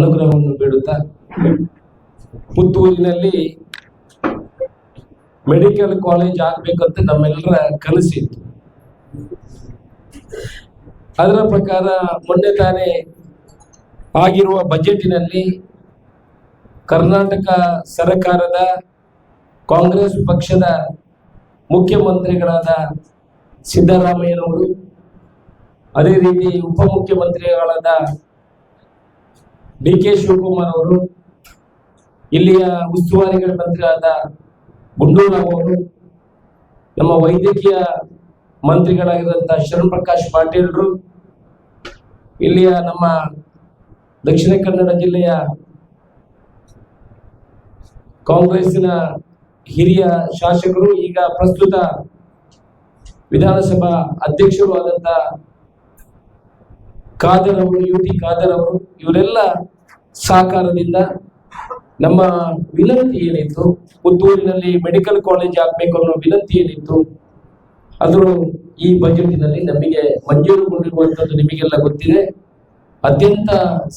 ಅನುಗ್ರಹವನ್ನು ಬೇಡುತ್ತಾ? ಪುತ್ತೂರಿನಲ್ಲಿ medical college ಆಗ್ಬೇಕಂತ ನಮ್ಮೆಲ್ಲರ ಕನಸಿತ್ತು. ಅದರ ಪ್ರಕಾರ ಮೊನ್ನೆ ತಾನೇ ಆಗಿರುವ ಬಜೆಟಿನಲ್ಲಿ ಕರ್ನಾಟಕ ಸರ್ಕಾರದ ಕಾಂಗ್ರೆಸ್ ಪಕ್ಷದ ಮುಖ್ಯಮಂತ್ರಿಗಳಾದ ಸಿದ್ದರಾಮಯ್ಯನವರು, ಅದೇ ರೀತಿ ಉಪಮುಖ್ಯಮಂತ್ರಿಗಳಾದ ಡಿ ಕೆ ಶಿವಕುಮಾರ್ ಅವರು, ಇಲ್ಲಿಯ ಉಸ್ತುವಾರಿಗಳ ಮಂತ್ರಿಯಾದ ಗುಂಡೂರಾವ್ ಅವರು, ನಮ್ಮ ವೈದ್ಯಕೀಯ ಮಂತ್ರಿಗಳಾಗಿರುವಂತಹ ಶರಣ್ ಪ್ರಕಾಶ್ ಪಾಟೀಲ್ರು, ಇಲ್ಲಿಯ ನಮ್ಮ ದಕ್ಷಿಣ ಕನ್ನಡ ಜಿಲ್ಲೆಯ ಕಾಂಗ್ರೆಸ್ಸಿನ ಹಿರಿಯ ಶಾಸಕರು, ಈಗ ಪ್ರಸ್ತುತ ವಿಧಾನಸಭಾ ಅಧ್ಯಕ್ಷರು ಆದಂತ ಖಾದರ್ ಅವರು, ಯು ಟಿ ಖಾದರ್ ಅವರು, ಇವರೆಲ್ಲ ಸಹಕಾರದಿಂದ ನಮ್ಮ ವಿನಂತಿ ಏನಿತ್ತು? ಪುತ್ತೂರಿನಲ್ಲಿ ಮೆಡಿಕಲ್ ಕಾಲೇಜ್ ಆಗ್ಬೇಕು ಅನ್ನೋ ವಿನಂತಿ ಏನಿತ್ತು? ಅದು ಈ ಬಜೆಟಿನಲ್ಲಿ ನಮಗೆ ಮಂಜೂರುಗೊಂಡಿರುವಂತದ್ದು ನಿಮಗೆಲ್ಲ ಗೊತ್ತಿದೆ. ಅತ್ಯಂತ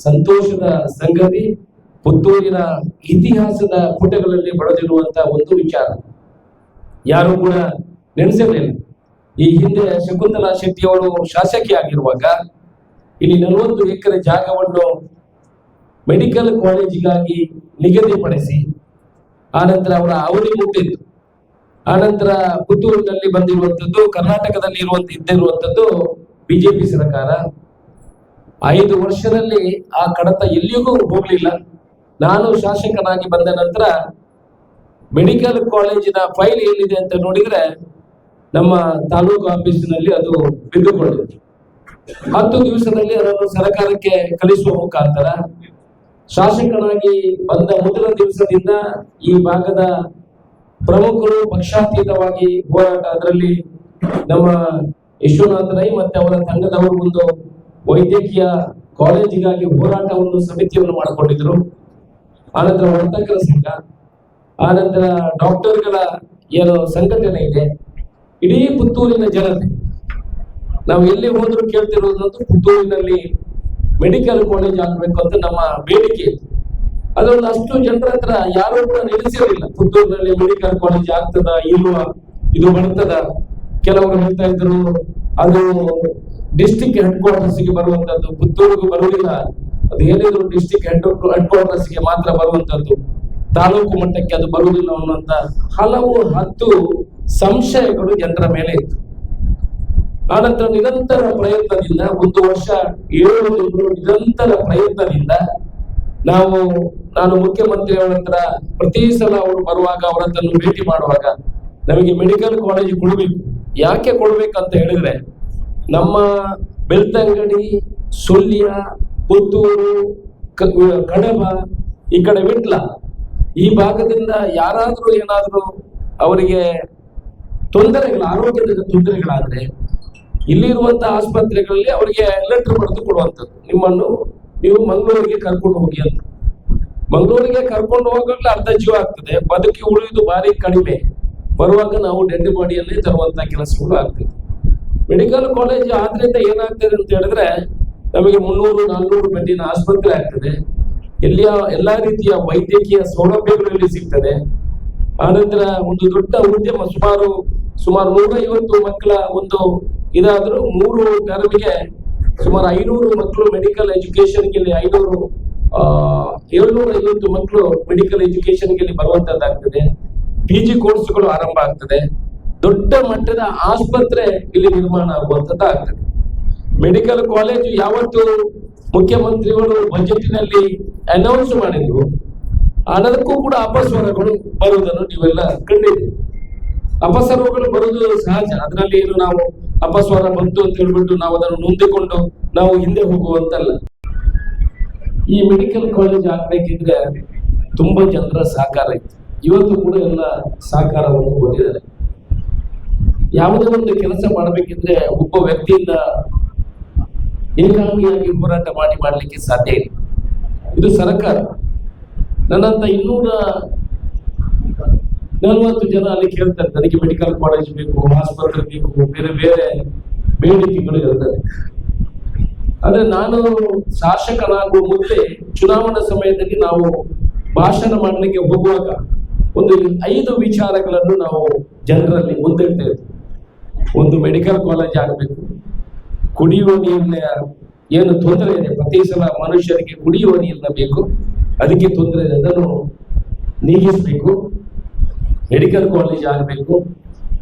ಸಂತೋಷದ ಸಂಗತಿ ಪುತ್ತೂರಿನ ಇತಿಹಾಸದ ಪುಟಗಳಲ್ಲಿ ಬಡದಿರುವಂತ ಒಂದು ವಿಚಾರ. ಯಾರು ಕೂಡ ನೆನೆಸಿರಲಿಲ್ಲ. ಈ ಹಿಂದೆ ಶಕುಂತಲಾ ಶೆಟ್ಟಿ ಅವರು ಶಾಸಕಿ ಆಗಿರುವಾಗ, ಇಲ್ಲಿ ನಲವತ್ತು ಎಕರೆ ಜಾಗವನ್ನು ಮೆಡಿಕಲ್ ಕಾಲೇಜಿಗಾಗಿ ನಿಗದಿಪಡಿಸಿ ಆನಂತರ ಅವರ ಅವಧಿ ಮುಟ್ಟಿತ್ತು ಆನಂತರ ಪುತ್ತೂರಿನಲ್ಲಿ ಬಂದಿರುವಂತದ್ದು ಕರ್ನಾಟಕದಲ್ಲಿ ಇರುವಂತ ಇದ್ದಿರುವಂತದ್ದು ಬಿಜೆಪಿ ಸರ್ಕಾರ. ಐದು ವರ್ಷದಲ್ಲಿ ಆ ಕಡತ ಎಲ್ಲಿಗೂ ಹೋಗ್ಲಿಲ್ಲ. ನಾನು ಶಾಸಕನಾಗಿ ಬಂದ ನಂತರ ಮೆಡಿಕಲ್ ಕಾಲೇಜಿನ ಫೈಲ್ ಏನಿದೆ ಅಂತ ನೋಡಿದ್ರೆ ನಮ್ಮ ತಾಲೂಕು ಆಫೀಸಿನಲ್ಲಿ ಅದು ಬಿದ್ದುಕೊಂಡಿತ್ತು. ಹತ್ತು ದಿವಸದಲ್ಲಿ ಅದನ್ನು ಸರ್ಕಾರಕ್ಕೆ ಕಲಿಸುವ ಮುಖಾಂತರ ಶಾಸಕನಾಗಿ ಬಂದ ಮೊದಲ ದಿವಸದಿಂದ ಈ ಭಾಗದ ಪ್ರಮುಖರು ಪಕ್ಷಾತೀತವಾಗಿ ಹೋರಾಟ ಅದರಲ್ಲಿ ನಮ್ಮ ಯಶೋನಾಥ ರೈ ಮತ್ತೆ ಅವರ ತಂಡದವರು ಒಂದು ವೈದ್ಯಕೀಯ ಕಾಲೇಜಿಗಾಗಿ ಹೋರಾಟವನ್ನು ಸಮಿತಿಯನ್ನು ಮಾಡಿಕೊಂಡಿದ್ರು ಆನಂತರ ವರ್ತಕರ ಸಂಘ, ಆನಂತರ ಡಾಕ್ಟರ್ಗಳ ಏನು ಸಂಘಟನೆ ಇದೆ. ಇಡೀ ಪುತ್ತೂರಿನ ಜನತೆ, ನಾವು ಎಲ್ಲಿ ಹೋದ್ರು ಕೇಳ್ತಿರೋದಂತೂ ಪುತ್ತೂರಿನಲ್ಲಿ ಮೆಡಿಕಲ್ ಕಾಲೇಜ್ ಆಗ್ಬೇಕು ಅಂತ ನಮ್ಮ ಬೇಡಿಕೆ. ಅದೊಂದು ಅಷ್ಟು ಜನರ ಹತ್ರ ಯಾರು ಕೂಡ ನಿಲ್ಲಿಸಿರಲಿಲ್ಲ ಪುತ್ತೂರಿನಲ್ಲಿ ಮೆಡಿಕಲ್ ಕಾಲೇಜ್ ಆಗ್ತದ, ಇಲ್ವಾ, ಇದು ಬರ್ತದ? ಕೆಲವರು ಹೇಳ್ತಾ ಇದ್ರು, ಅದು ಡಿಸ್ಟಿಕ್ ಹೆಡ್ ಕ್ವಾರ್ಟರ್ಸ್ಗೆ ಬರುವಂತದ್ದು, ಪುತ್ತೂರಿಗೂ ಬರುವುದಿಲ್ಲ. ಅದು ಏನಿದ್ರು ಡಿಸ್ಟಿಕ್ ಹೆಡ್ ಹೆಡ್ ಕ್ವಾರ್ಟರ್ಸ್ಗೆ ಮಾತ್ರ ಬರುವಂತದ್ದು. ತಾಲೂಕು ಮಟ್ಟಕ್ಕೆ ಅದು ಬರುವುದಿಲ್ಲ ಅನ್ನುವಂತ ಹಲವು ಹತ್ತು ಸಂಶಯಗಳು ಜನರ ಮೇಲೆ ಇತ್ತು. ಆನಂತರ ನಿರಂತರ ಪ್ರಯತ್ನದಿಂದ ಒಂದು ವರ್ಷ, ಏಳು ತಿಂಗಳು ನಿರಂತರ ಪ್ರಯತ್ನದಿಂದ ನಾವು, ನಾನು ಮುಖ್ಯಮಂತ್ರಿಯವರ ಹತ್ರ ಪ್ರತಿ ಸಲ ಅವರು ಬರುವಾಗ ಅವರ ಭೇಟಿ ಮಾಡುವಾಗ ನಮಗೆ ಮೆಡಿಕಲ್ ಕಾಲೇಜ್ ಕೊಡಬೇಕು. ಯಾಕೆ ಕೊಡ್ಬೇಕಂತ ಹೇಳಿದ್ರೆ, ನಮ್ಮ ಬೆಳ್ತಂಗಡಿ, ಸುಳ್ಯ, ಪುತ್ತೂರು ಕಡಬ ಈ ಕಡೆ ವಿಟ್ಲ ಈ ಭಾಗದಿಂದ ಯಾರಾದ್ರೂ ಏನಾದ್ರೂ ಅವರಿಗೆ ತೊಂದರೆಗಳು, ಆರೋಗ್ಯದ ತೊಂದರೆಗಳಾದ್ರೆ ಇಲ್ಲಿರುವಂತಹ ಆಸ್ಪತ್ರೆಗಳಲ್ಲಿ ಅವರಿಗೆ ಲೆಟರ್ ಬರೆದು ಕೊಡುವಂಥದ್ದು. ನಿಮ್ಮನ್ನು ನೀವು ಮಂಗಳೂರಿಗೆ ಕರ್ಕೊಂಡು ಹೋಗಿ ಅಂತ. ಮಂಗಳೂರಿಗೆ ಕರ್ಕೊಂಡು ಹೋಗಲು ಅರ್ಧ ಜೀವ ಆಗ್ತದೆ. ಬದುಕಿ ಉಳಿಯುವುದು ಭಾರಿ ಕಡಿಮೆ. ಬರುವಾಗ ನಾವು ಡೆಡ್ ಬಾಡಿಯಲ್ಲೇ ತರುವಂತ ಕೆಲಸಗಳು ಆಗ್ತದೆ. ಮೆಡಿಕಲ್ ಕಾಲೇಜ್ ಆದ್ರಿಂದ ಏನಾಗ್ತದೆ ಅಂತ ಹೇಳಿದ್ರೆ, ನಮಗೆ ಮುನ್ನೂರು, ನಾನ್ನೂರು ಬೆಡ್ಡಿನ ಆಸ್ಪತ್ರೆ ಆಗ್ತದೆ. ಎಲ್ಲಿಯ ಎಲ್ಲಾ ರೀತಿಯ ವೈದ್ಯಕೀಯ ಸೌಲಭ್ಯಗಳು ಇಲ್ಲಿ ಸಿಗ್ತದೆ. ಆನಂತರ ಒಂದು ದೊಡ್ಡ ಉದ್ಯಮ, ಸುಮಾರು ಸುಮಾರು ನೂರೈವತ್ತು ಮಕ್ಕಳ ಒಂದು ಇದಾದ್ರೂ ಮೂರು ಟರ್ಮ್ಗೆ ಸುಮಾರು ಐನೂರು ಮಕ್ಕಳು ಮೆಡಿಕಲ್ ಎಜುಕೇಶನ್ ಇಲ್ಲಿ ಐನೂರು ಏಳ್ನೂರ ಐವತ್ತು ಮಕ್ಕಳು ಮೆಡಿಕಲ್ ಎಜುಕೇಶನ್ ಇಲ್ಲಿ ಬರುವಂತದ್ದಾಗ್ತದೆ. ಪಿ ಜಿ ಕೋರ್ಸ್ಗಳು ಆರಂಭ ಆಗ್ತದೆ. ದೊಡ್ಡ ಮಟ್ಟದ ಆಸ್ಪತ್ರೆ ಇಲ್ಲಿ ನಿರ್ಮಾಣ ಆಗುವಂತದ್ದು ಆಗ್ತದೆ ಮೆಡಿಕಲ್ ಕಾಲೇಜು ಯಾವತ್ತು ಮುಖ್ಯಮಂತ್ರಿಗಳು ಬಜೆಟ್ನಲ್ಲಿ ಅನೌನ್ಸ್ ಮಾಡಿದ್ರು ಅದಕ್ಕೂ ಕೂಡ ಅಪಸ್ವರಗಳು ಬರುವುದನ್ನು ನೀವೆಲ್ಲ ಕಂಡಿದ್ದೀರಿ. ಅಪಸ್ವರಗಳು ಬರುವುದು ಸಹಜ. ಅದರಲ್ಲಿ ಏನು ನಾವು ಅಪಸ್ವರ ಬಂತು ಅಂತ ಹೇಳ್ಬಿಟ್ಟು ನಾವು ಅದನ್ನು ನೊಂದಿಕೊಂಡು ನಾವು ಹಿಂದೆ ಹೋಗುವಂತಲ್ಲ. ಈ ಮೆಡಿಕಲ್ ಕಾಲೇಜ್ ಆಗ್ಬೇಕಿದ್ರೆ ತುಂಬಾ ಜನರ ಸಹಕಾರ ಇತ್ತು. ಇವತ್ತು ಕೂಡ ಎಲ್ಲ ಸಹಕಾರವನ್ನು ಕೊಟ್ಟಿದ್ದಾರೆ. ಯಾವುದೇ ಒಂದು ಕೆಲಸ ಮಾಡಬೇಕಿದ್ರೆ ಒಬ್ಬ ವ್ಯಕ್ತಿಯಿಂದ ಏಕಾಂಗಿಯಾಗಿ ಹೋರಾಟ ಮಾಡಿ ಮಾಡಲಿಕ್ಕೆ ಸಾಧ್ಯ ಇಲ್ಲ. ಇದು ಸರ್ಕಾರ. ನನ್ನಂತ ಇನ್ನೂರ ನಲವತ್ತು ಜನ ಅಲ್ಲಿ ಕೇಳ್ತಾರೆ, ನನಗೆ ಮೆಡಿಕಲ್ ಕಾಲೇಜ್ ಬೇಕು ಆಸ್ಪತ್ರೆ ಬೇಕು, ಬೇರೆ ಬೇರೆ ಬೇಡಿಕೆಗಳು ಇರ್ತದೆ ಆದ್ರೆ ನಾನು ಶಾಸಕನಾಗುವ ಮುಂದೆ ಚುನಾವಣಾ ಸಮಯದಲ್ಲಿ ನಾವು ಭಾಷಣ ಮಾಡಲಿಕ್ಕೆ ಹೋಗುವಾಗ ಒಂದು ಐದು ವಿಚಾರಗಳನ್ನು ನಾವು ಜನರಲ್ಲಿ ಮುಂದಿಡ್ತೇವೆ ಒಂದು ಮೆಡಿಕಲ್ ಕಾಲೇಜ್ ಆಗಬೇಕು, ಕುಡಿಯುವ ನೀರಿನ ಏನು ತೊಂದರೆ ಇದೆ? ಪ್ರತಿ ಸಲ ಮನುಷ್ಯರಿಗೆ ಕುಡಿಯುವ ನೀರಿನ ಬೇಕು, ಅದಕ್ಕೆ ತೊಂದರೆ ಇದೆ, ಅದನ್ನು ನೀಗಿಸಬೇಕು. ಮೆಡಿಕಲ್ ಕಾಲೇಜ್ ಆಗಬೇಕು,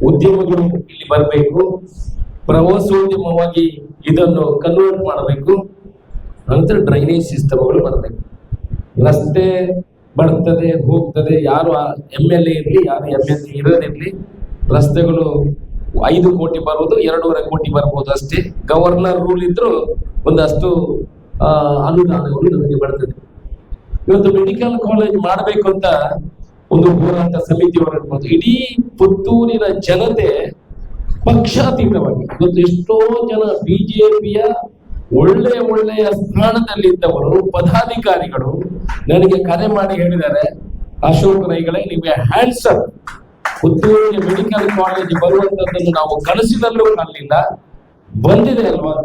ಉದ್ಯಮಗಳು ಇಲ್ಲಿ ಬರಬೇಕು, ಪ್ರವಾಸೋದ್ಯಮವಾಗಿ ಇದನ್ನು ಕನ್ವರ್ಟ್ ಮಾಡಬೇಕು, ನಂತರ ಡ್ರೈನೇಜ್ ಸಿಸ್ಟಮ್ಗಳು ಬರಬೇಕು. ರಸ್ತೆ ಬರ್ತದೆ, ಹೋಗ್ತದೆ, ಯಾರು ಎಂ ಎಲ್ ಎ ಇರಲಿ, ಯಾರು ಎಂ ಎಲ್ ಎ ಇರೋದಿರಲಿ ರಸ್ತೆಗಳು ಐದು ಕೋಟಿ ಬರುವುದು ಎರಡೂವರೆ ಕೋಟಿ ಬರ್ಬೋದು ಅಷ್ಟೇ. ಗವರ್ನರ್ ರೂಲ್ ಇದ್ರು ಒಂದಷ್ಟು ಅನುದಾನಗಳು ನಮಗೆ ಬರ್ತದೆ. ಇವತ್ತು ಮೆಡಿಕಲ್ ಕಾಲೇಜ್ ಮಾಡಬೇಕು ಅಂತ ಒಂದು ಹೋರಾಟ ಸಮಿತಿ ಹೊರಡ್ಬೋದು ಇಡೀ ಪುತ್ತೂರಿನ ಜನತೆ ಪಕ್ಷಾತೀತವಾಗಿ, ಇವತ್ತು ಎಷ್ಟೋ ಜನ ಬಿಜೆಪಿಯ ಒಳ್ಳೆಯ ಒಳ್ಳೆಯ ಸ್ಥಾನದಲ್ಲಿದ್ದವರು ಪದಾಧಿಕಾರಿಗಳು ನನಗೆ ಕರೆ ಮಾಡಿ ಹೇಳಿದ್ದಾರೆ, ಅಶೋಕ್ ರೈಗಳೇ, ನಿಮಗೆ ಹ್ಯಾಂಡ್ಸಪ್ ಪುತ್ತೂರಿಗೆ ಮೆಡಿಕಲ್ ಕಾಲೇಜ್ ಬರುವಂತದ್ದನ್ನು ನಾವು ಕನಸಿನಲ್ಲೂ ಕಾಣಲಿಲ್ಲ. ಬಂದಿದೆ ಅಲ್ವಾ?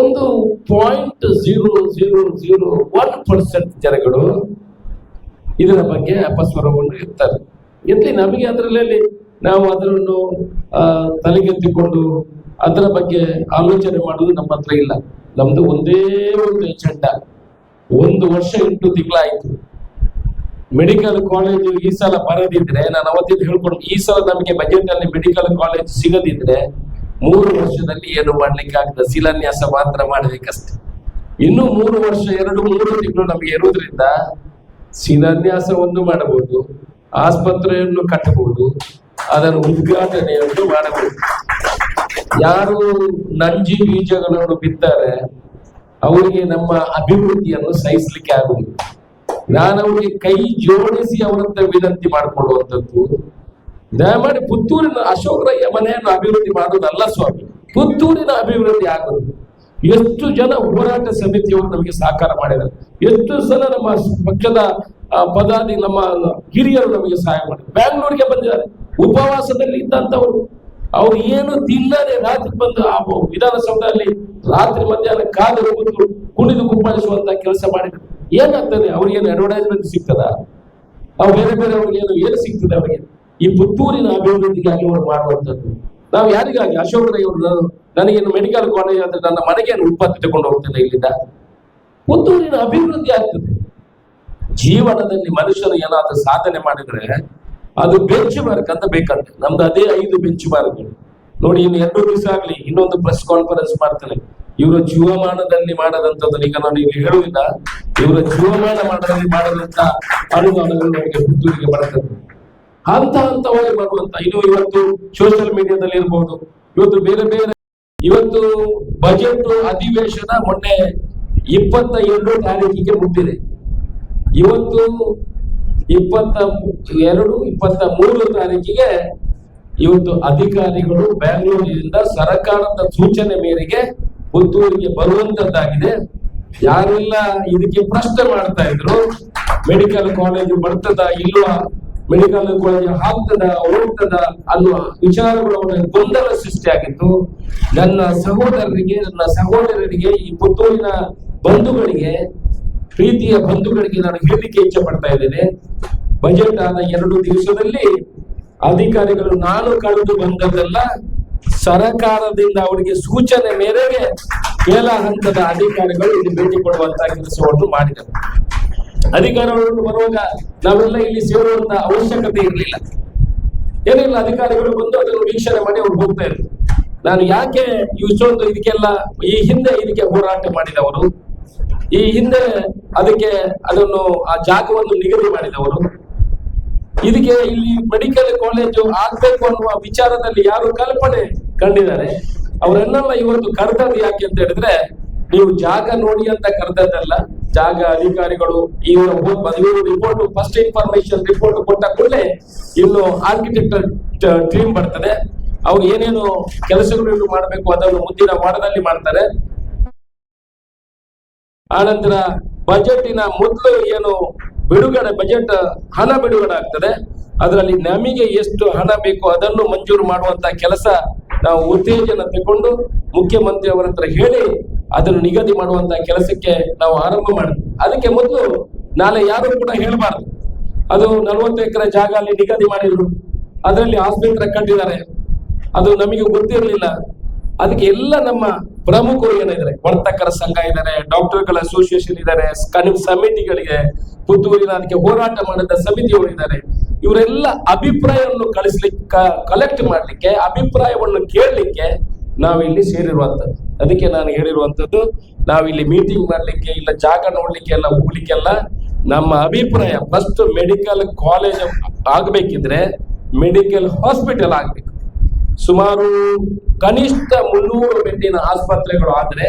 ಒಂದು point zero zero zero one percent ಜನಗಳು ಇದರ ಬಗ್ಗೆ ಅಪಸ್ವರವನ್ನು ಇರ್ತಾರೆ ಎಲ್ಲಿ ನಮಗೆ ಅದರಲ್ಲಿ ನಾವು ಅದರನ್ನು ತಲೆಗೆತ್ತಿಕೊಂಡು ಅದರ ಬಗ್ಗೆ ಆಲೋಚನೆ ಮಾಡುವುದು ನಮ್ಮ ಹತ್ರ ಇಲ್ಲ. ನಮ್ದು ಒಂದೇ ಒಂದು ಎಜೆಂಡಾ ಒಂದು ವರ್ಷ ಎಂಟು ತಿಂಗಳಾಯ್ತು. ಮೆಡಿಕಲ್ ಕಾಲೇಜು ಈ ಸಲ ಬರದಿದ್ರೆ, ನಾನು ಅವತ್ತಿದ್ದು ಹೇಳ್ಕೊಂಡು ಈ ಸಲ ನಮಗೆ ಬಜೆಟ್ ಅಲ್ಲಿ ಮೆಡಿಕಲ್ ಕಾಲೇಜ್ ಸಿಗದಿದ್ರೆ ಮೂರು ವರ್ಷದಲ್ಲಿ ಏನು ಮಾಡ್ಲಿಕ್ಕೆ ಆಗ್ತದೆ? ಶಿಲಾನ್ಯಾಸ ಮಾತ್ರ ಮಾಡಬೇಕಷ್ಟೆ ಇನ್ನು ಮೂರು ವರ್ಷ, ಎರಡು, ಮೂರು ತಿಂಗಳು ನಮಗೆ ಇರುವುದರಿಂದ ಶಿಲಾನ್ಯಾಸವನ್ನು ಮಾಡಬಹುದು, ಆಸ್ಪತ್ರೆಯನ್ನು ಕಟ್ಟಬಹುದು ಅದರ ಉದ್ಘಾಟನೆಯನ್ನು ಮಾಡಬಹುದು. ಯಾರು ನಂಜಿ ಬೀಜಗಳನ್ನು ಬಿತ್ತಾರೆ, ಅವರಿಗೆ ನಮ್ಮ ಅಭಿವೃದ್ಧಿಯನ್ನು ಸಹಿಸಲಿಕ್ಕೆ ಆಗುವುದು ನಾನು ಅವರಿಗೆ ಕೈ ಜೋಡಿಸಿ ಅವರಂತ ವಿನಂತಿ ಮಾಡಿಕೊಳ್ಳುವಂಥದ್ದು. ದಯಮಾಡಿ ಪುತ್ತೂರಿನ ಅಶೋಕರಯ್ಯ ಮನೆಯನ್ನು ಅಭಿವೃದ್ಧಿ ಮಾಡುವುದಲ್ಲ ಸ್ವಾಮಿ, ಪುತ್ತೂರಿನ ಅಭಿವೃದ್ಧಿ ಆಗುವುದು. ಎಷ್ಟು ಜನ ಹೋರಾಟ ಸಮಿತಿಯವರು ನಮಗೆ ಸಹಕಾರ ಮಾಡಿದ್ದಾರೆ. ಎಷ್ಟು ಸಲ ನಮ್ಮ ಪಕ್ಷದ ಪದಾಧಿ, ನಮ್ಮ ಹಿರಿಯರು ನಮಗೆ ಸಹಾಯ ಮಾಡಿದ್ದಾರೆ. ಬ್ಯಾಂಗ್ಳೂರಿಗೆ ಬಂದಿದ್ದಾರೆ. ಉಪವಾಸದಲ್ಲಿ ಇದ್ದಂಥವರು. ಅವ್ರು ಏನು ತಿನ್ನದೆ ರಾತ್ರಿ ಬಂದು ಆ ವಿಧಾನಸೌಧದಲ್ಲಿ ರಾತ್ರಿ ಮಧ್ಯಾಹ್ನ ಕಾದು ಕೂತು ಕುಣಿದು ಕುಪ್ಪಳಿಸುವಂತ ಕೆಲಸ ಮಾಡಿದ್ರು. ಏನಾಗ್ತದೆ? ಅವ್ರಿಗೇನು ಅಡ್ವರ್ಟೈಸ್ಮೆಂಟ್ ಸಿಗ್ತದ? ಅವ್ರು ಬೇರೆ ಬೇರೆ ಅವ್ರಿಗೆ ಏನು ಏನು ಸಿಗ್ತದೆ ಅವರಿಗೆ? ಈ ಪುತ್ತೂರಿನ ಅಭಿವೃದ್ಧಿಗಾಗಿ ಅವರು ಮಾಡುವಂಥದ್ದು. ನಾವು ಯಾರಿಗಾಗಿ ಅಶೋಕ್ ರೈ ಅವರು ನಾನು- ನನಗೇನು ಮೆಡಿಕಲ್ ಕಾಲೇಜ್ ಅಂದ್ರೆ ನನ್ನ ಮನೆಗೇನು ಉತ್ಪತ್ತಿ ತಗೊಂಡು ಹೋಗ್ತದೆ ಇಲ್ಲಿಂದ? ಪುತ್ತೂರಿನ ಅಭಿವೃದ್ಧಿ ಆಗ್ತದೆ. ಜೀವನದಲ್ಲಿ ಮನುಷ್ಯರು ಏನಾದ್ರೂ ಸಾಧನೆ ಮಾಡಿದ್ರೆ ಅದು ಬೆಂಚ್ ಮಾರ್ಕ್ ಅಂತ ಬೇಕಂತೆ. ನಮ್ದು ಅದೇ ಐದು ಬೆಂಚ್ ಮಾರ್ಕ್ಗಳು ನೋಡಿ, ಇನ್ನು ಎರಡು ದಿವಸ ಆಗ್ಲಿ, ಇನ್ನೊಂದು ಪ್ರೆಸ್ ಕಾನ್ಫರೆನ್ಸ್ ಮಾಡ್ತಾನೆ. ಇವರ ಜೀವಮಾನದಲ್ಲಿ ಮಾಡದಂತದ್ದು ಈಗ ನಾನು ಇಲ್ಲಿ ಹೇಳುವುದಿಲ್ಲ. ಇವರ ಜೀವಮಾನ ಮಾಡದಲ್ಲಿ ಮಾಡದಂತ ಅನುದಾನಗಳು ನಮಗೆ ಪುತ್ತೂರಿಗೆ ಬರ್ತದೆ ಹಂತ ಹಂತವಾಗಿ ಬರುವಂತ. ಇನ್ನು ಇವತ್ತು ಸೋಷಿಯಲ್ ಮೀಡಿಯಾದಲ್ಲಿ ಇರ್ಬೋದು. ಇವತ್ತು ಬೇರೆ ಬೇರೆ ಇವತ್ತು ಬಜೆಟ್ ಅಧಿವೇಶನ ಮೊನ್ನೆ ಇಪ್ಪತ್ತ ಎರಡು ತಾರೀಕಿಗೆ ಮುಟ್ಟಿದೆ. ಇವತ್ತು ಇಪ್ಪತ್ತ ಎರಡು, ಇಪ್ಪತ್ತ ಮೂರು ತಾರೀಕಿಗೆ ಇವತ್ತು ಅಧಿಕಾರಿಗಳು ಬೆಂಗಳೂರಿನಿಂದ ಸರ್ಕಾರದ ಸೂಚನೆ ಮೇರೆಗೆ ಪುತ್ತೂರಿಗೆ ಬರುವಂತದ್ದಾಗಿದೆ. ಯಾರೆಲ್ಲ ಇದಕ್ಕೆ ಪ್ರಶ್ನೆ ಮಾಡ್ತಾ ಇದ್ರು ಮೆಡಿಕಲ್ ಕಾಲೇಜು ಬರ್ತದ ಇಲ್ವಾ ಮೆಡಿಕಲ್ ಕಾಲೇಜ್ ಆಗ್ತದ ಹೋಗ್ತದ ಅನ್ನುವ ವಿಚಾರಗಳು ಅವನ ಗೊಂದಲ ಸೃಷ್ಟಿಯಾಗಿತ್ತು. ನನ್ನ ಸಹೋದರರಿಗೆ ನನ್ನ ಸಹೋದರರಿಗೆ, ಈ ಪುತ್ತೂರಿನ ಬಂಧುಗಳಿಗೆ, ಪ್ರೀತಿಯ ಬಂಧುಗಳಿಗೆ ನಾನು ಹೇಳಲಿಕ್ಕೆ ಇಚ್ಛೆ ಪಡ್ತಾ ಇದ್ದೇನೆ. ಬಜೆಟ್ ಆದ ಎರಡು ದಿವಸದಲ್ಲಿ ಅಧಿಕಾರಿಗಳು ನಾನು ಕಳೆದು ಬಂದದ್ದೆಲ್ಲ, ಸರಕಾರದಿಂದ ಅವರಿಗೆ ಸೂಚನೆ ಮೇರೆಗೆ ಕೆಲ ಹಂತದ ಅಧಿಕಾರಿಗಳು ಇಲ್ಲಿ ಭೇಟಿ ಕೊಡುವಂತಹ ಕೆಲಸವನ್ನು ಮಾಡಿದರು. ಅಧಿಕಾರಿಗಳು ಬರುವಾಗ ನಾವೆಲ್ಲ ಇಲ್ಲಿ ಸೇರುವಂತ ಅವಶ್ಯಕತೆ ಇರಲಿಲ್ಲ. ಏನಿಲ್ಲ, ಅಧಿಕಾರಿಗಳು ಬಂದು ಅದನ್ನು ವೀಕ್ಷಣೆ ಮಾಡಿ ಅವ್ರು ಹೋಗ್ತಾ ಇದ್ರು. ನಾನು ಯಾಕೆ ಇಷ್ಟೊಂದು ಇದಕ್ಕೆಲ್ಲ, ಈ ಹಿಂದೆ ಇದಕ್ಕೆ ಹೋರಾಟ ಮಾಡಿದವರು? ಈ ಹಿಂದೆ ಅದಕ್ಕೆ ಅದನ್ನು, ಆ ಜಾಗವನ್ನು ನಿಗದಿ ಮಾಡಿದವರು? ಇದಕ್ಕೆ ಇಲ್ಲಿ ಮೆಡಿಕಲ್ ಕಾಲೇಜು ಆಗ್ಬೇಕು ಅನ್ನುವ ವಿಚಾರದಲ್ಲಿ ಯಾರು ಕಲ್ಪನೆ ಕಂಡಿದ್ದಾರೆ? ಅವರೆನ್ನೆಲ್ಲ ಇವತ್ತು ಕರೆದದ್ದು ಯಾಕೆ ಅಂತ ಹೇಳಿದ್ರೆ, ನೀವು ಜಾಗ ನೋಡಿ ಅಂತ ಕರೆದದ್ದಲ್ಲ. ಜಾಗ ಅಧಿಕಾರಿಗಳು ಇವರು ಇವರು ರಿಪೋರ್ಟ್ ಫಸ್ಟ್ ಇನ್ಫಾರ್ಮೇಶನ್ ರಿಪೋರ್ಟ್ ಕೊಟ್ಟ ಕೂಡಲೇ ಇನ್ನು ಆರ್ಕಿಟೆಕ್ಟರ್ ಟೀಮ್ ಬರ್ತದೆ. ಅವ್ರು ಏನೇನು ಕೆಲಸಗಳು ಮಾಡಬೇಕು, ಅದನ್ನು ಮುಂದಿನ ವಾರದಲ್ಲಿ ಮಾಡ್ತಾರೆ. ಆನಂತರ ಬಜೆಟಿನ ಮೊದಲು ಏನು ಬಿಡುಗಡೆ ಬಜೆಟ್ ಹಣ ಬಿಡುಗಡೆ ಆಗ್ತದೆ. ಅದರಲ್ಲಿ ನಮಗೆ ಎಷ್ಟು ಹಣ ಬೇಕು ಅದನ್ನು ಮಂಜೂರು ಮಾಡುವಂತ ಕೆಲಸ ನಾವು ಉತ್ತೇಜನ ತಗೊಂಡು ಮುಖ್ಯಮಂತ್ರಿ ಅವರ ಹೇಳಿ ಅದನ್ನು ನಿಗದಿ ಮಾಡುವಂತ ಕೆಲಸಕ್ಕೆ ನಾವು ಆರಂಭ ಮಾಡಿದ್ವಿ. ಅದಕ್ಕೆ ಮೊದಲು ನಾಳೆ ಯಾರು ಕೂಡ ಹೇಳಬಾರ್ದು. ಅದು ನಲವತ್ತು ಎಕರೆ ಜಾಗ ಅಲ್ಲಿ ನಿಗದಿ ಮಾಡಿದ್ರು. ಅದರಲ್ಲಿ ಆಸ್ಪತ್ರೆ ಕಟ್ಟಿದ್ದಾರೆ. ಅದು ನಮಗೆ ಗೊತ್ತಿರಲಿಲ್ಲ. ಅದಕ್ಕೆ ಎಲ್ಲ ನಮ್ಮ ಪ್ರಮುಖರು ಏನಿದ್ದಾರೆ? ವರ್ತಕರ ಸಂಘ ಇದ್ದಾರೆ, ಡಾಕ್ಟರ್ಗಳ ಅಸೋಸಿಯೇಷನ್ ಇದ್ದಾರೆ ಸಮಿತಿಗಳಿಗೆ, ಪುತ್ತೂರಿನ ಅದಕ್ಕೆ ಹೋರಾಟ ಮಾಡಿದ ಸಮಿತಿಯವರು ಇದ್ದಾರೆ. ಇವರೆಲ್ಲ ಅಭಿಪ್ರಾಯವನ್ನು ಕಳಿಸ್ಲಿಕ್ಕೆ ಕಲೆಕ್ಟ್ ಮಾಡ್ಲಿಕ್ಕೆ, ಅಭಿಪ್ರಾಯವನ್ನು ಕೇಳಲಿಕ್ಕೆ ನಾವಿಲ್ಲಿ ಸೇರಿರುವಂತದ್ದು ಅದಕ್ಕೆ ನಾನು ಹೇಳಿರುವಂಥದ್ದು, ನಾವಿಲ್ಲಿ ಮೀಟಿಂಗ್ ಮಾಡಲಿಕ್ಕೆ ಇಲ್ಲ, ಜಾಗ ನೋಡ್ಲಿಕ್ಕೆ ಎಲ್ಲ ಹೋಗ್ಲಿಕ್ಕೆಲ್ಲ ನಮ್ಮ ಅಭಿಪ್ರಾಯ ಫಸ್ಟ್ ಮೆಡಿಕಲ್ ಕಾಲೇಜ್ ಆಗಬೇಕಿದ್ರೆ ಮೆಡಿಕಲ್ ಹಾಸ್ಪಿಟಲ್ ಆಗಬೇಕು. ಸುಮಾರು ಕನಿಷ್ಠ ಮುನ್ನೂರು ಬೆಡ್ಡಿನ ಆಸ್ಪತ್ರೆಗಳು ಆದ್ರೆ,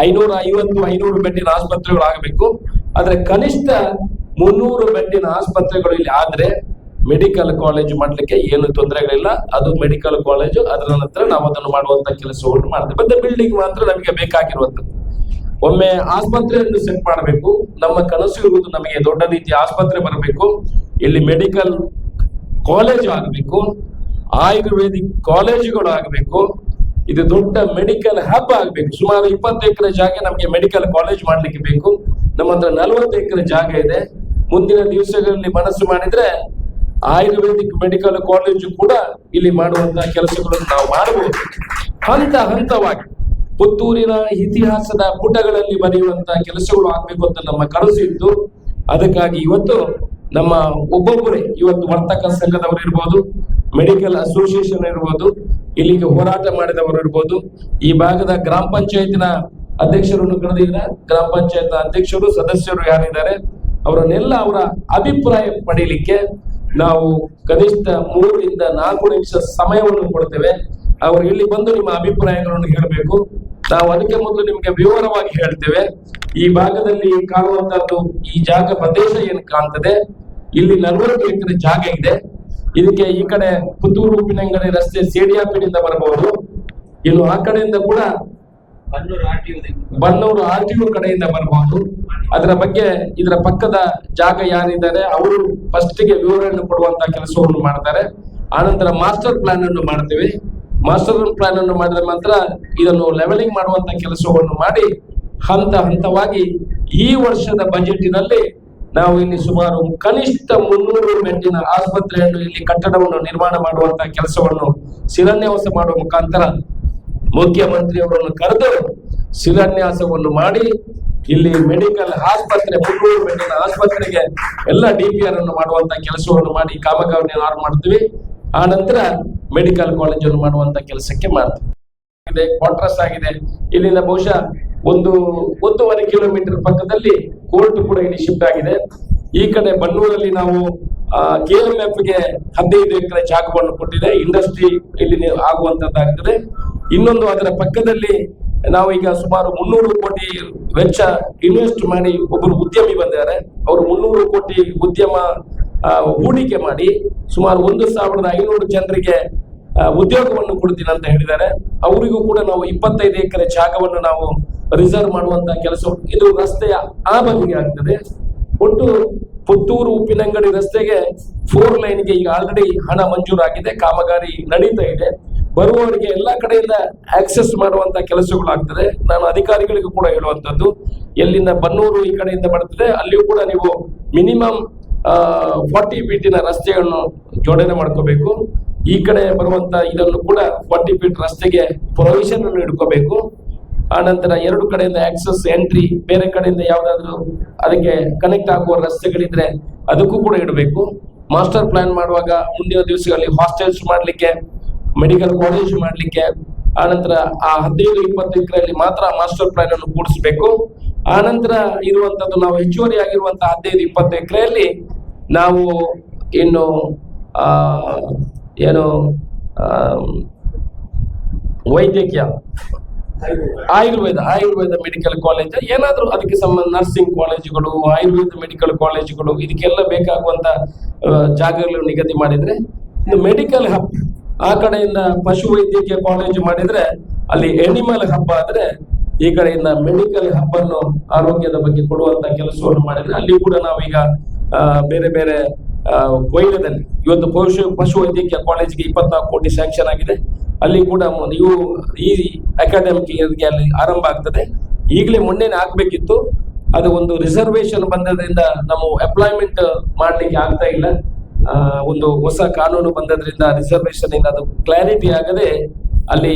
ಐನೂರ ಐವತ್ತು, ಐನೂರು ಬೆಡ್ಡಿನ ಆಸ್ಪತ್ರೆಗಳು ಆಗಬೇಕು. ಆದ್ರೆ ಕನಿಷ್ಠ ಮುನ್ನೂರು ಬೆಡ್ಡಿನ ಆಸ್ಪತ್ರೆಗಳು ಇಲ್ಲಿ ಆದ್ರೆ ಮೆಡಿಕಲ್ ಕಾಲೇಜು ಮಾಡ್ಲಿಕ್ಕೆ ಏನು ತೊಂದರೆಗಳಿಲ್ಲ. ಅದು ಮೆಡಿಕಲ್ ಕಾಲೇಜು, ಅದರ ನಂತರ ನಾವು ಅದನ್ನು ಮಾಡುವಂತ ಕೆಲಸವನ್ನು ಮಾಡ್ತೇವೆ. ಮತ್ತೆ ಬಿಲ್ಡಿಂಗ್ ಮಾತ್ರ ನಮಗೆ ಬೇಕಾಗಿರುವಂತದ್ದು ಒಮ್ಮೆ ಆಸ್ಪತ್ರೆಯನ್ನು ಸೆಟ್ ಮಾಡಬೇಕು. ನಮ್ಮ ಕನಸು ಇರುವುದು ನಮಗೆ ದೊಡ್ಡ ರೀತಿಯ ಆಸ್ಪತ್ರೆ ಬರಬೇಕು. ಇಲ್ಲಿ ಮೆಡಿಕಲ್ ಕಾಲೇಜು ಆಗಬೇಕು. ಆಯುರ್ವೇದಿಕ್ ಕಾಲೇಜುಗಳು ಆಗಬೇಕು. ಇದು ದೊಡ್ಡ ಮೆಡಿಕಲ್ ಹಬ್ ಆಗಬೇಕು. ಸುಮಾರು ಇಪ್ಪತ್ತು ಎಕರೆ ಜಾಗ ನಮಗೆ ಮೆಡಿಕಲ್ ಕಾಲೇಜ್ ಮಾಡ್ಲಿಕ್ಕೆ ಬೇಕು. ನಮ್ಮ ಹತ್ರ ನಲವತ್ತು ಎಕರೆ ಜಾಗ ಇದೆ. ಮುಂದಿನ ದಿವಸಗಳಲ್ಲಿ ಮನಸ್ಸು ಮಾಡಿದ್ರೆ ಆಯುರ್ವೇದಿಕ್ ಮೆಡಿಕಲ್ ಕಾಲೇಜು ಕೂಡ ಇಲ್ಲಿ ಮಾಡುವಂತಹ ಕೆಲಸಗಳನ್ನು ನಾವು ಮಾಡಬಹುದು. ಹಂತ ಹಂತವಾಗಿ ಪುತ್ತೂರಿನ ಇತಿಹಾಸದ ಪುಟಗಳಲ್ಲಿ ಬರೆಯುವಂತಹ ಕೆಲಸಗಳು ಆಗ್ಬೇಕು ಅಂತ ನಮ್ಮ ಕನಸು ಇತ್ತು. ಅದಕ್ಕಾಗಿ ಇವತ್ತು ನಮ್ಮ ಒಬ್ಬೊಬ್ಬರೇ ಇವತ್ತು ವರ್ತಕ ಸಂಘದವರು ಇರ್ಬೋದು, ಮೆಡಿಕಲ್ ಅಸೋಸಿಯೇಷನ್ ಇರ್ಬೋದು, ಇಲ್ಲಿಗೆ ಹೋರಾಟ ಮಾಡಿದವರು ಇರ್ಬೋದು. ಈ ಭಾಗದ ಗ್ರಾಮ ಪಂಚಾಯತಿನ ಅಧ್ಯಕ್ಷರನ್ನು ಕರೆದಿಲ್ಲ ಗ್ರಾಮ ಪಂಚಾಯತ್ ಅಧ್ಯಕ್ಷರು, ಸದಸ್ಯರು ಯಾರಿದ್ದಾರೆ, ಅವರನ್ನೆಲ್ಲ ಅವರ ಅಭಿಪ್ರಾಯ ಪಡೀಲಿಕ್ಕೆ ನಾವು ಕನಿಷ್ಠ ಮೂರರಿಂದ ನಾಲ್ಕು ನಿಮಿಷ ಸಮಯವನ್ನು ಕೊಡ್ತೇವೆ. ಅವರು ಇಲ್ಲಿ ಬಂದು ನಿಮ್ಮ ಅಭಿಪ್ರಾಯಗಳನ್ನು ಹೇಳಬೇಕು. ನಾವು ಅದಕ್ಕೆ ಮೊದಲು ನಿಮಗೆ ವಿವರವಾಗಿ ಹೇಳ್ತೇವೆ. ಈ ಭಾಗದಲ್ಲಿ ಕಾಣುವಂತಹದ್ದು ಈ ಜಾಗ ಪ್ರದೇಶ ಏನು ಕಾಣ್ತದೆ. ಇಲ್ಲಿ ನಲವತ್ತು ಎಕರೆ ಜಾಗ ಇದೆ. ಇದಕ್ಕೆ ಈ ಕಡೆ ಪುತ್ತೂರು, ಉಪ್ಪಿನಂಗಡಿ ರಸ್ತೆ ಸೇಡಿಯಾಪಿನಿಂದ ಬರಬಹುದು. ಇನ್ನು ಆ ಕಡೆಯಿಂದ ಕೂಡ ಬನ್ನೂರು ಆರ್ ಟಿ ಕಡೆಯಿಂದ ಬರಬಹುದು ಅದರ ಬಗ್ಗೆ ಇದರ ಪಕ್ಕದ ಜಾಗ ಯಾರಿದ್ದಾರೆ, ಅವರು ಫಸ್ಟ್ಗೆ ವಿವರಣೆ ಕೊಡುವಂತ ಕೆಲಸವನ್ನು ಮಾಡ್ತಾರೆ. ಆನಂತರ ಮಾಸ್ಟರ್ ಪ್ಲಾನ್ ಅನ್ನು ಮಾಡ್ತೀವಿ. ಮಾಸ್ಟರ್ ಪ್ಲಾನ್ ಅನ್ನು ಮಾಡಿದ ನಂತರ ಇದನ್ನು ಲೆವೆಲಿಂಗ್ ಮಾಡುವಂತ ಕೆಲಸವನ್ನು ಮಾಡಿ ಹಂತ ಹಂತವಾಗಿ ಈ ವರ್ಷದ ಬಜೆಟಿನಲ್ಲಿ ನಾವು ಇಲ್ಲಿ ಸುಮಾರು ಕನಿಷ್ಠ ಮುನ್ನೂರು ಮೆಟ್ಟಿನ ಆಸ್ಪತ್ರೆಯನ್ನು ಇಲ್ಲಿ ಕಟ್ಟಡವನ್ನು ನಿರ್ಮಾಣ ಮಾಡುವಂತ ಕೆಲಸವನ್ನು ಶಿಲಾನ್ಯಾಸ ಮಾಡುವ ಮುಖಾಂತರ ಮುಖ್ಯಮಂತ್ರಿ ಅವರನ್ನು ಕರೆದು ಶಿಲಾನ್ಯಾಸವನ್ನು ಮಾಡಿ ಇಲ್ಲಿ ಮೆಡಿಕಲ್ ಆಸ್ಪತ್ರೆ, ಮಂಗಳೂರು ಮೆಡಿಕಲ್ ಆಸ್ಪತ್ರೆಗೆ ಎಲ್ಲ ಡಿ ಪಿ ಆರ್ ಅನ್ನು ಮಾಡುವಂತ ಕೆಲಸವನ್ನು ಮಾಡಿ ಕಾಮಗಾರಿಯನ್ನು ಆರಂಭ ಮಾಡ್ತೀವಿ. ಆ ನಂತರ ಮೆಡಿಕಲ್ ಕಾಲೇಜನ್ನು ಮಾಡುವಂತ ಕೆಲಸಕ್ಕೆ ಮಾಡ್ತೀವಿ. ಕ್ವಾರ್ಟರ್ಸ್ ಆಗಿದೆ. ಇಲ್ಲಿಂದ ಬಹುಶಃ ಒಂದು ಒಂದೂವರೆ ಕಿಲೋಮೀಟರ್ ಪಕ್ಕದಲ್ಲಿ ಕೋರ್ಟ್ ಕೂಡ ಇಲ್ಲಿ ಶಿಫ್ಟ್ ಆಗಿದೆ. ಈ ಕಡೆ ಬನ್ನೂರಲ್ಲಿ ನಾವು ಕೆ ಎಂ ಎಫ್ಗೆ ಹದಿನೈದು ಎಕರೆ ಜಾಗವನ್ನು ಕೊಟ್ಟಿದೆ. ಇಂಡಸ್ಟ್ರಿ ಇಲ್ಲಿ ಆಗುವಂತದ್ದಾಗ್ತದೆ. ಇನ್ನೊಂದು ಅದರ ಪಕ್ಕದಲ್ಲಿ ನಾವು ಈಗ ಸುಮಾರು ಮುನ್ನೂರು ಕೋಟಿ ವೆಚ್ಚ ಇನ್ವೆಸ್ಟ್ ಮಾಡಿ ಒಬ್ಬರು ಉದ್ಯಮಿ ಬಂದಿದ್ದಾರೆ. ಅವರು ಮುನ್ನೂರು ಕೋಟಿ ಉದ್ಯಮ ಹೂಡಿಕೆ ಮಾಡಿ ಸುಮಾರು ಒಂದು ಸಾವಿರದ ಐನೂರು ಜನರಿಗೆ ಉದ್ಯೋಗವನ್ನು ಕೊಡ್ತೀನಿ ಅಂತ ಹೇಳಿದ್ದಾರೆ. ಅವರಿಗೂ ಕೂಡ ನಾವು ಇಪ್ಪತ್ತೈದು ಎಕರೆ ಜಾಗವನ್ನು ನಾವು ರಿಸರ್ವ್ ಮಾಡುವಂತ ಕೆಲಸ ಇದು ರಸ್ತೆಯ ಆ ಬಗೆಗೆ ಆಗ್ತದೆ. ಒಟ್ಟು ಪುತ್ತೂರು, ಉಪ್ಪಿನಂಗಡಿ ರಸ್ತೆಗೆ ಫೋರ್ ಲೈನ್ಗೆ ಈಗ ಆಲ್ರೆಡಿ ಹಣ ಮಂಜೂರಾಗಿದೆ, ಕಾಮಗಾರಿ ನಡೀತಾ ಇದೆ. ಬರುವವರಿಗೆ ಎಲ್ಲ ಕಡೆಯಿಂದ ಆಕ್ಸೆಸ್ ಮಾಡುವಂತ ಕೆಲಸಗಳು ಆಗ್ತದೆ ನಾನು ಅಧಿಕಾರಿಗಳಿಗೂ ಕೂಡ ಹೇಳುವಂತದ್ದು ಎಲ್ಲಿಂದ ಬನ್ನೂರು ಈ ಕಡೆಯಿಂದ ಬರ್ತದೆ ಅಲ್ಲಿಯೂ ಕೂಡ ನೀವು ಮಿನಿಮಮ್ ಫಾರ್ಟಿ ಫೀಟಿನ ರಸ್ತೆಯನ್ನು ಜೋಡಣೆ ಮಾಡ್ಕೋಬೇಕು. ಈ ಕಡೆ ಬರುವಂತ ಇದನ್ನು ಕೂಡ ಫಾರ್ಟಿ ಫೀಟ್ ರಸ್ತೆಗೆ ಪ್ರೊವಿಷನ್ ಅನ್ನು ಇಟ್ಕೋಬೇಕು. ಆ ನಂತರ ಎರಡು ಕಡೆಯಿಂದ ಆಕ್ಸೆಸ್ ಎಂಟ್ರಿ ಬೇರೆ ಕಡೆಯಿಂದ ಯಾವುದಾದ್ರೂ ಅದಕ್ಕೆ ಕನೆಕ್ಟ್ ಆಗುವ ರಸ್ತೆಗಳಿದ್ರೆ ಅದಕ್ಕೂ ಕೂಡ ಇಡಬೇಕು. ಮಾಸ್ಟರ್ ಪ್ಲಾನ್ ಮಾಡುವಾಗ ಮುಂದಿನ ದಿವಸಗಳಲ್ಲಿ ಹಾಸ್ಟೆಲ್ಸ್ ಮಾಡ್ಲಿಕ್ಕೆ ಮೆಡಿಕಲ್ ಕಾಲೇಜ್ ಮಾಡ್ಲಿಕ್ಕೆ ಆ ನಂತರ ಆ ಹದಿನೈದು, ಇಪ್ಪತ್ತು ಎಕರೆಯಲ್ಲಿ ಮಾತ್ರ ಮಾಸ್ಟರ್ ಪ್ಲಾನ್ ಅನ್ನು ಕೂಡಿಸಬೇಕು. ಆನಂತರ ನಂತರ ಇರುವಂತದ್ದು ನಾವು ಹೆಚ್ಚುವರಿ ಆಗಿರುವಂತಹ ಹದಿನೈದು, ಇಪ್ಪತ್ತು ಎಕರೆಯಲ್ಲಿ ನಾವು ಇನ್ನು ಏನು ವೈದ್ಯಕೀಯ, ಆಯುರ್ವೇದ ಆಯುರ್ವೇದ ಮೆಡಿಕಲ್ ಕಾಲೇಜ್ ಏನಾದರೂ ಅದಕ್ಕೆ ಸಂಬಂಧ ನರ್ಸಿಂಗ್ ಕಾಲೇಜುಗಳು ಆಯುರ್ವೇದ ಮೆಡಿಕಲ್ ಕಾಲೇಜುಗಳು ಇದಕ್ಕೆಲ್ಲ ಬೇಕಾಗುವಂತ ಜಾಗಗಳು ನಿಗದಿ ಮಾಡಿದ್ರೆ ಮೆಡಿಕಲ್ ಹಬ್ ಆ ಕಡೆಯಿಂದ ಪಶು ವೈದ್ಯಕೀಯ ಕಾಲೇಜು ಮಾಡಿದ್ರೆ ಅಲ್ಲಿ ಎನಿಮಲ್ ಹಬ್ಬ ಆದ್ರೆ ಈ ಕಡೆಯಿಂದ ಮೆಡಿಕಲ್ ಹಬ್ ಅನ್ನು ಆರೋಗ್ಯದ ಬಗ್ಗೆ ಕೊಡುವಂತ ಕೆಲಸವನ್ನು ಮಾಡಿದ್ರೆ ಅಲ್ಲಿ ಕೂಡ ನಾವೀಗ ಬೇರೆ ಬೇರೆ ಕೊಯ್ಲದಲ್ಲಿ ಇವತ್ತು ಪಶು ಪಶು ವೈದ್ಯಕೀಯ ಕಾಲೇಜಿಗೆ ಇಪ್ಪತ್ನಾಲ್ಕು ಕೋಟಿ ಸ್ಯಾಂಕ್ಷನ್ ಆಗಿದೆ. ಅಲ್ಲಿ ಕೂಡ ನೀವು ಈ ಅಕಾಡೆಮಿಕ್ ಅಲ್ಲಿ ಆರಂಭ ಆಗ್ತದೆ. ಈಗಲೇ ಮೊನ್ನೆನೇ ಆಗ್ಬೇಕಿತ್ತು. ಅದು ಒಂದು ರಿಸರ್ವೇಶನ್ ಬಂದದ್ರಿಂದ ನಾವು ಅಪ್ಲಾಯ್ಮೆಂಟ್ ಮಾಡ್ಲಿಕ್ಕೆ ಆಗ್ತಾ ಇಲ್ಲ. ಒಂದು ಹೊಸ ಕಾನೂನು ಬಂದದ್ರಿಂದ ರಿಸರ್ವೇಶನ್ ಇಂದ ಅದು ಕ್ಲಾರಿಟಿ ಆಗದೆ ಅಲ್ಲಿ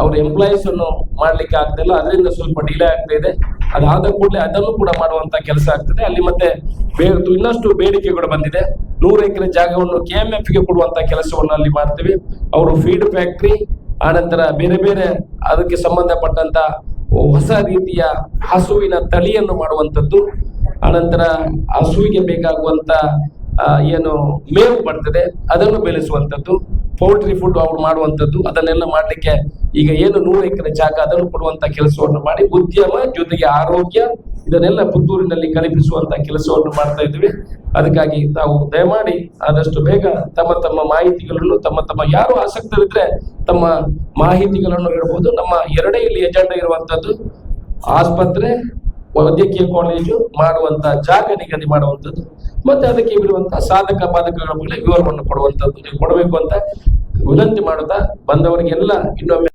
ಅವ್ರ ಎಂಪ್ಲಾಯೀಸ್ ಅನ್ನು ಮಾಡ್ಲಿಕ್ಕೆ ಆಗ್ತಿಲ್ಲ, ಅದರಿಂದ ಸ್ವಲ್ಪ ಡಿಲೇ ಆಗ್ತಾ ಇದೆ. ಅದಾದ ಕೂಡಲೇ ಅದನ್ನು ಕೂಡ ಮಾಡುವಂತ ಕೆಲಸ ಆಗ್ತದೆ. ಅಲ್ಲಿ ಮತ್ತೆ ಇನ್ನಷ್ಟು ಬೇಡಿಕೆಗಳು ಬಂದಿದೆ. ನೂರು ಎಕರೆ ಜಾಗವನ್ನು ಕೆ ಎಂ ಎಫ್ಗೆ ಕೊಡುವಂತ ಕೆಲಸವನ್ನು ಅಲ್ಲಿ ಮಾಡ್ತೀವಿ. ಅವರು ಫೀಡ್ ಫ್ಯಾಕ್ಟ್ರಿ ಆನಂತರ ಬೇರೆ ಬೇರೆ ಅದಕ್ಕೆ ಸಂಬಂಧಪಟ್ಟಂತ ಹೊಸ ರೀತಿಯ ಹಸುವಿನ ತಳಿಯನ್ನು ಮಾಡುವಂಥದ್ದು. ಆನಂತರ ಹಸುವಿಗೆ ಬೇಕಾಗುವಂತ ಏನು ಮೇವು ಬರ್ತದೆ, ಅದನ್ನು ಬೆಳೆಸುವಂಥದ್ದು ಪೌಲ್ಟ್ರಿ ಫುಡ್ ಅವ್ರು ಮಾಡುವಂಥದ್ದು, ಅದನ್ನೆಲ್ಲ ಮಾಡಲಿಕ್ಕೆ ಈಗ ಏನು ನೂರು ಎಕರೆ ಜಾಗ ಅದನ್ನು ಕೊಡುವಂತ ಕೆಲಸವನ್ನು ಮಾಡಿ ಉದ್ಯಮ ಜೊತೆಗೆ ಆರೋಗ್ಯ, ಇದನ್ನೆಲ್ಲ ಪುತ್ತೂರಿನಲ್ಲಿ ಕಲ್ಪಿಸುವಂತ ಕೆಲಸವನ್ನು ಮಾಡ್ತಾ ಇದ್ವಿ ಅದಕ್ಕಾಗಿ ತಾವು ದಯಮಾಡಿ ಆದಷ್ಟು ಬೇಗ ತಮ್ಮ ತಮ್ಮ ಮಾಹಿತಿಗಳನ್ನು ತಮ್ಮ ತಮ್ಮ ಯಾರು ಆಸಕ್ತರಿದ್ರೆ ತಮ್ಮ ಮಾಹಿತಿಗಳನ್ನು ಹೇಳ್ಬೋದು. ನಮ್ಮ ಎರಡೇ ಇಲ್ಲಿ ಎಜೆಂಡಾ ಇರುವಂತದ್ದು ಆಸ್ಪತ್ರೆ ವೈದ್ಯಕೀಯ ಕಾಲೇಜು ಮಾಡುವಂತ ಜಾಗ ನಿಗದಿ ಮಾಡುವಂಥದ್ದು. ಮತ್ತೆ ಅದಕ್ಕೆ ಬಿಡುವಂತಹ ಸಾಧಕ ಬಾಧಕಗಳ ಬಗ್ಗೆ ವಿವರವನ್ನು ಕೊಡುವಂಥದ್ದು ನೀವು ಕೊಡಬೇಕು ಅಂತ ವಿನಂತಿ ಮಾಡುತ್ತಾ ಬಂದವರಿಗೆಲ್ಲ ಇನ್ನೊಮ್ಮೆ